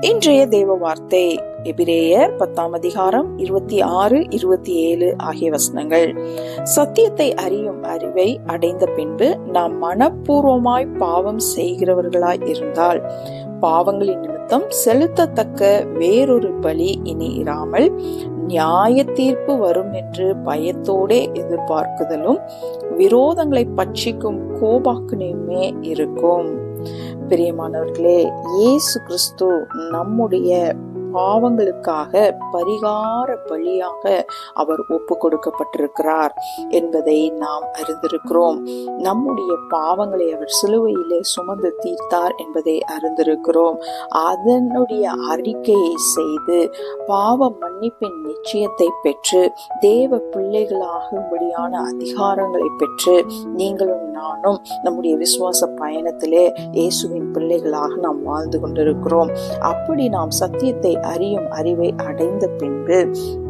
இன்றைய தேவ வார்த்தை எபிரேயர் பத்தாம் அதிகாரம் இருபத்தி ஆறு இருபத்தி ஏழு ஆகிய வசனங்கள். சத்தியத்தை அறியும் அறிவை அடைந்த பின்பு நாம் மனப்பூர்வமாய் பாவம் செய்கிறவர்களாய் இருந்தால் பாவங்களின் நிமித்தம் செலுத்தத்தக்க வேறொரு பலி இனி இராமல் நியாய தீர்ப்பு வரும் என்று பயத்தோடே எதிர்பார்க்குதலும் விரோதங்களை பட்சிக்கும் கோபாக்குனையுமே இருக்கும். பிரியமானவர்களே இயேசு கிறிஸ்து நம்முடைய பாவங்களுக்காக பரிகார பலியாக அவர் ஒப்பு கொடுக்கப்பட்டிருக்கிறார் என்பதை நாம் அறிந்திருக்கிறோம். நம்முடைய பாவங்களை அவர் சிலுவையிலே சுமந்து தீர்த்தார் என்பதை அறிந்திருக்கிறோம். அதனுடைய அறிக்கையை செய்து பாவ மன்னிப்பின் நிச்சயத்தை பெற்று தேவ பிள்ளைகளாகும்படியான அதிகாரங்களை பெற்று நீங்களும் நானும் நம்முடைய விசுவாச பயணத்திலே இயேசுவின் பிள்ளைகளாக நாம் வாழ்ந்து கொண்டிருக்கிறோம். அப்படி நாம் சத்தியத்தை அறியும் அறிவை அடைந்த பின்பு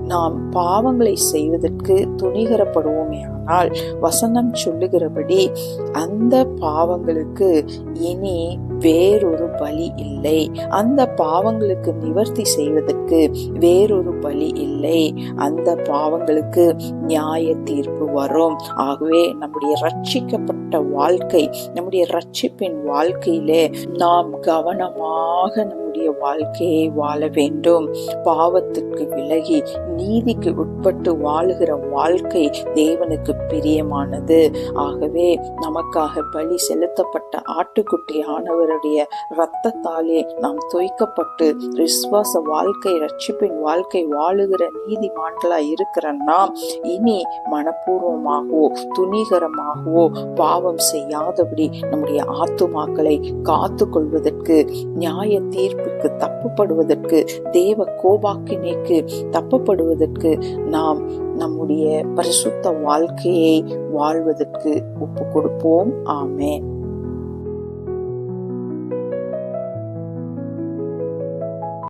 நாம் பாவங்களை செய்வதற்கு துணிகரப்படுவோமே ஆனால் வசனம் சொல்லுகிறபடி அந்த பாவங்களுக்கு இனி வேறொரு பலி இல்லை. அந்த பாவங்களுக்கு நிவர்த்தி செய்வதற்கு வேறொரு பலி இல்லை. அந்த பாவங்களுக்கு நியாய தீர்ப்பு வரும். ஆகவே நம்முடைய ரட்சிக்கப்பட்ட வாழ்க்கை நம்முடைய ரட்சிப்பின் வாழ்க்கையிலே நாம் கவனமாக நம்முடைய வாழ்க்கையை வாழ வேண்டும். பாவத்திற்கு விலகி நீதிக்கு உட்பட்டு வாழுகிற வாழ்க்கை தேவனுக்கு பிரியமானது. ஆகவே நமக்காக பலி செலுத்தப்பட்ட ஆட்டுக்குட்டி ஆனவருடைய இரத்தத்தாலே நாம் தொய்க்கப்பட்டு விசுவாச வாழ்க்கை ரட்சிப்பின் வாழ்க்கை வாழுகிற நீதிமான்களாய் இருக்கிற நாம் இனி மனப்பூர்வமாகவோ துணிகரமாகவோ பாவம் செய்யாதபடி நம்முடைய ஆத்துமாக்களை காத்து கொள்வதற்கு நியாய தீர்ப்புக்கு தப்புப்படுவதற்கு தேவ கோபாக்கினைக்கு தப்பப்படுவதற்கு நாம் நம்முடைய பரிசுத்த வாழ்க்கையை வாழ்வதற்கு ஒப்பு கொடுப்போம் ஆமே